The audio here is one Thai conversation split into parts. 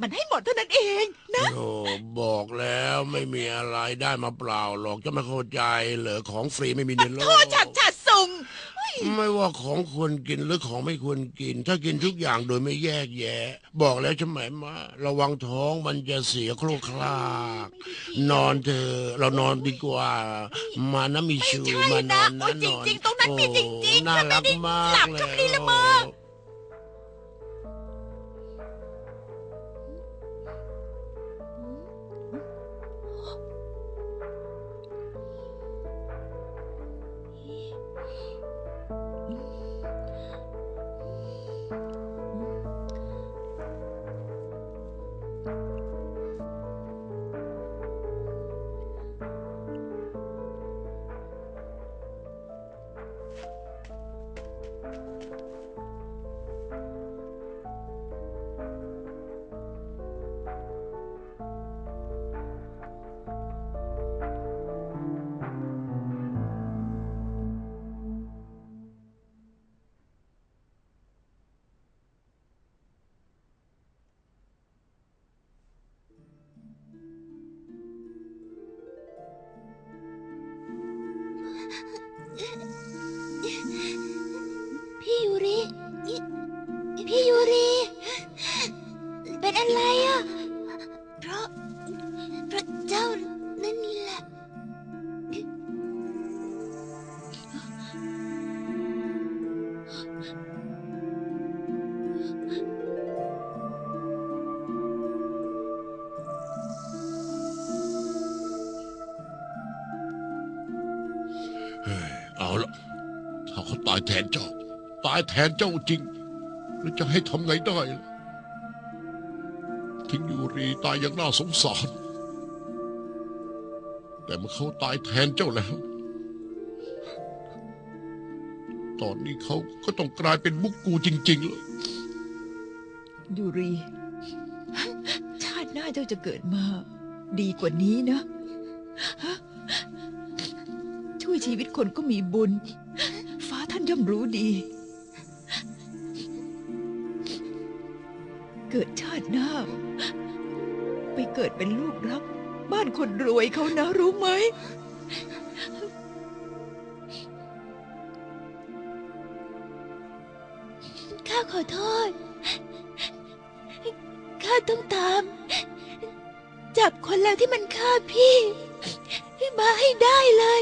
มันให้หมดเท่านั้นเองนะโอ้บอกแล้วไม่มีอะไรได้มาเปล่าหรอกจะไม่เข้าใจเหรอของฟรีไม่มีในโลโทกษฉัดฉัดส่งไม่ว่าของควรกินหรือของไม่ควรกิน ถ้ากินทุกอย่างโดยไม่แยกแยะ บอกแล้วใช่ไหมมา ระวังท้องมันจะเสียโครกคลาก นอนเถอะเรานอนดีกว่า มานะมิชูไม่ใช่มานอนนะโอ้นะยนอนจริงๆตรงนั้นมีจริงๆโอ้น่าถ้าไม่รักได้มากหลับเลก็ยพลีละเมอ 嗯。 ถ้าเขาตายแทนเจ้า ตายแทนเจ้าจริง แล้วจะให้ทำไงได้ล่ะทิ้งยูรีตายอย่างน่าสงสาร แต่เมื่อเขาตายแทนเจ้าแล้ว ตอนนี้เขาก็ต้องกลายเป็นมุกกูจริงๆเลยยูรี ชาติหน้าเจ้าจะเกิดมา ดีกว่านี้นะ ช่วยชีวิตคนก็มีบุญ ย่อมรู้ดี เกิดชาติหน้า ไปเกิดเป็นลูกรัก บ้านคนรวยเขานะรู้ไหม ข้าขอโทษ ข้าต้องตาม จับคนแล้วที่มันฆ่าพี่ มาให้ได้เลย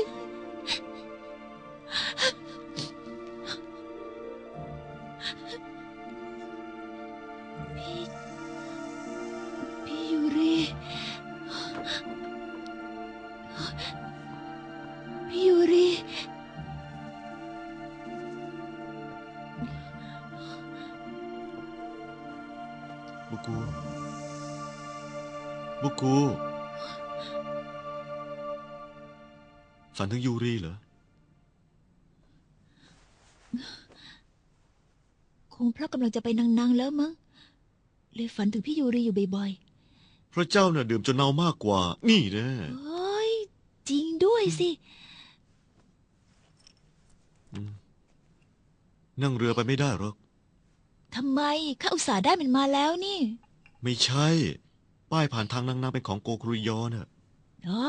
พี่ พี่ยูริพี่ยูริบุกู บุกู ฝันถึงยูรีเหรอ คงเพราะกำลังจะไปนังๆแล้วมั้ง เลยฝันถึงพี่ยูรีอยู่บ่อยพระเจ้าเนี่ยดื่มจนเมามากกว่า นี่แน่ๆเฮ้ย จริงด้วยสิ นั่งเรือไปไม่ได้หรอก ทำไมข้าอุตส่าห์ได้มันมาแล้วนี่ไม่ใช่ ป้ายผ่านทางนางนางเป็นของโกครุยอน่ะ อ๋อ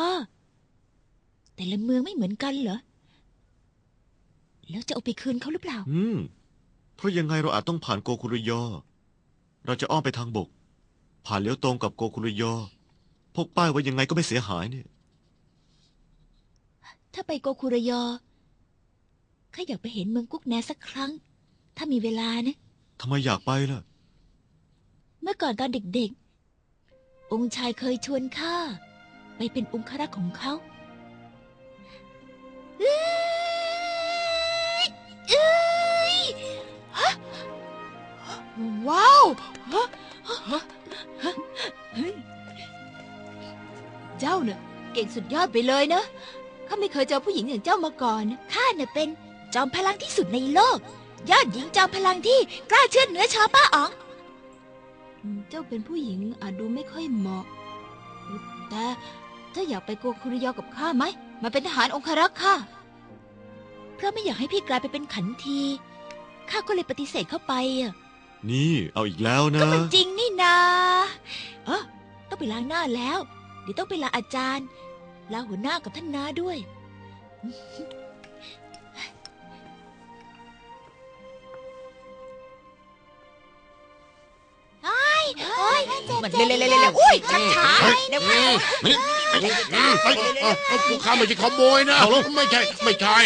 แต่ละเมืองไม่เหมือนกันเหรอ แล้วจะเอาไปคืนเขาหรือเปล่า อืม เพราะยังไงเราอาจต้องผ่านโกคุรุยอ เราจะอ้อมไปทางบก ผ่านเลี้ยวตรงกับโกคุรุยอพกป้ายไว้ยังไงก็ไม่เสียหายเนี่ย ถ้าไปโกคุระยอข้าอยากไปเห็นเมืองกุ๊กแนสักครั้ง ถ้ามีเวลานะ ทำไมอยากไปล่ะ เมื่อก่อนตอนเด็กๆ องค์ชายเคยชวนข้าไปเป็นองครักษ์ของเขา เจ้าเน่ะเก่งสุดยอดไปเลยนะ ข้าไม่เคยเจอผู้หญิงอย่างเจ้ามาก่อน ข้าน่ะเป็นจอมพลังที่สุดในโลก ยอดหญิงจอมพลังที่กล้าเชื่อดเนื้อชอป้าอ๋อง เจ้าเป็นผู้หญิงอาจดูไม่ค่อยเหมาะ แต่เจ้าอยากไปโกคุริยอกับข้าไหม มาเป็นทหารองครักษ์ข้า เพราะไม่อยากให้พี่กลายไปเป็นขันที ข้าก็เลยปฏิเสธเข้าไปอะ นี่เอาอีกแล้วนะ ก็มันจริงนี่นาต้องไปล้างหน้าแล้ว เดี๋ยวต้องไปลาอาจารย์ ลาหัวหน้ากับท่านน้าด้วย โอ้ยมันเร็วๆๆๆอุ้ยช้าช้าเดี๋ยวนี่ พวกข้าไม่ใช่ขโมยนะไม่ใช่ไม่ใช่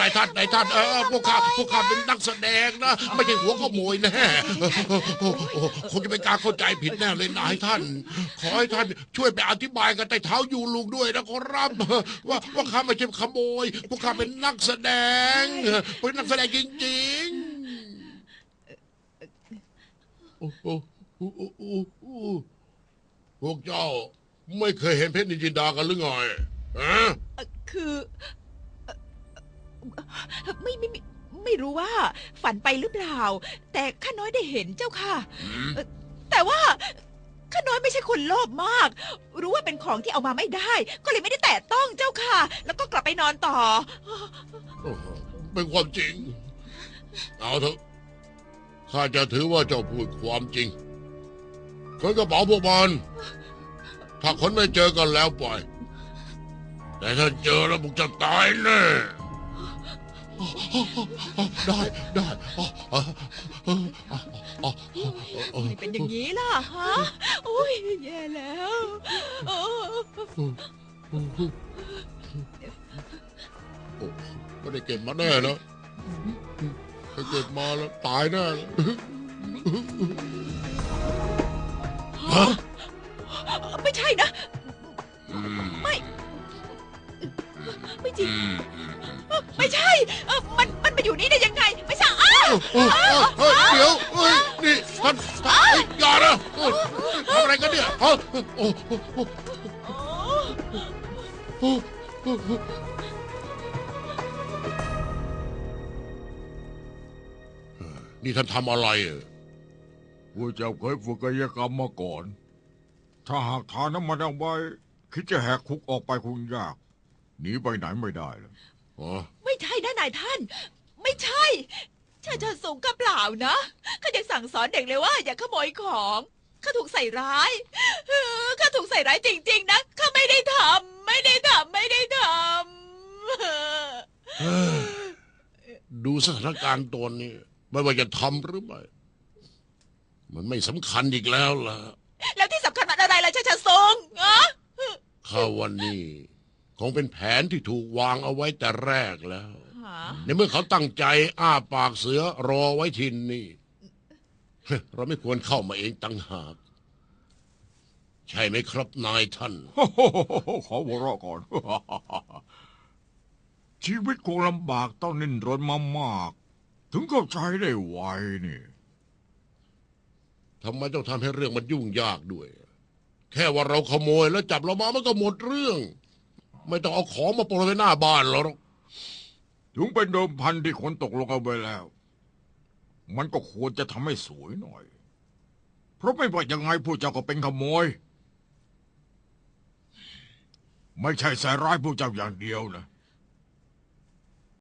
นายท่านนายท่านเออพวกข้าพวกข้าเป็นนักแสดงนะ ไม่ใช่หัวขโมยแน่คงจะเป็นการเข้าใจผิดแน่เลยนายท่าน ขอให้ท่านช่วยไปอธิบายกันใต้เท้ายูลุงด้วยนะขอรับว่าว่าข้าไม่ใช่ขโมย พวกข้าเป็นนักแสดงเป็นนักแสดงจริงๆโอ้โหโอ้โหโอ้โหพวกเจ้า ไม่เคยเห็นเพชรนินจินดากันหรือไงฮะเอ่อคือเอ่อไม่ไม่ไม่ไม่รู้ว่า ฝันไปหรือเปล่า แต่ข้าน้อยได้เห็นเจ้าค่ะอืมแต่ว่าข้าน้อยไม่ใช่คนโลภมาก รู้ว่าเป็นของที่เอามาไม่ได้ ก็เลยไม่ได้แตะต้องเจ้าค่ะ แล้วก็กลับไปนอนต่อ โอ้โหเป็นความจริง เอาเถอะข้าจะถือว่าเจ้าพูดความจริงคนกระเป๋าพวกมัน ถ้าคนไม่เจอกันแล้วปล่อย แต่ถ้าเจอแล้วพวกจะตายแน่ได้ได้อ๋อทำไมเป็นอย่างนี้ล่ะฮะโอ้ยแย่แล้วโอ้โอ้ไม่ได้เก็บมาแน่แล้วถ้าเก็บมาแล้วตายแน่ฮะ ใช่นะ อืมไม่ ไม่จริงอืมไม่ใช่เอ่อมันมันมาอยู่นี่ได้ยังไง ไม่ใช่อ้าวโอ้โอ้เฮ้ยเดี๋ยวเฮ้ยนี่ท่านท่านเฮ้ยอย่านะเฮ้ยทำอะไรกันเนี่ยฮะโอ้โอ้โอ้โอ้โอ้โอ้นี่ท่านทำอะไรอะผู้เจ้าเคยฝึกกายกรรมมาก่อน ถ้าหากทานน้ำมันเอาไว้ คิดจะแหกคุกออกไปคงยาก หนีไปไหนไม่ได้แล้วอ๋อไม่ใช่นะนายท่าน ไม่ใช่ชาชาสูงกับเปล่านะข้ายังสั่งสอนเด็กเลยว่า อย่าขโมยของข้าถูกใส่ร้ายเออข้าถูกใส่ร้ายจริง ๆ นะข้าไม่ได้ทำไม่ได้ทำไม่ได้ทำเฮ้ยดูสถานการณ์ตัวนี้ ไม่ว่าจะทำหรือไม่ มันไม่สำคัญอีกแล้วล่ะ งอะข้าวันนี้คงเป็นแผนที่ถูกวางเอาไว้แต่แรกแล้วหาในเมื่อเขาตั้งใจอ้าปากเสือรอไว้ทินนี่ เราไม่ควรเข้ามาเองตั้งหาก ใช่ไหมครับนายท่าน ขอหัวเราะก่อน ชีวิตคงลำบากต้องนิ่นรนมามาก ถึงเข้าใจได้ไวนี่ทำไมต้องทำให้เรื่องมันยุ่งยากด้วย แค่ว่าเราขโมยแล้วจับเรามามันก็หมดเรื่อง ไม่ต้องเอาของมาโปรยไว้หน้าบ้านเราหรอกถึงเป็นเดิมพันที่คนตกลงกันไปแล้ว มันก็ควรจะทำให้สวยหน่อย เพราะไม่ว่ายังไงผู้เจ้าก็เป็นขโมย ไม่ใช่ใส่ร้ายผู้เจ้าอย่างเดียวนะ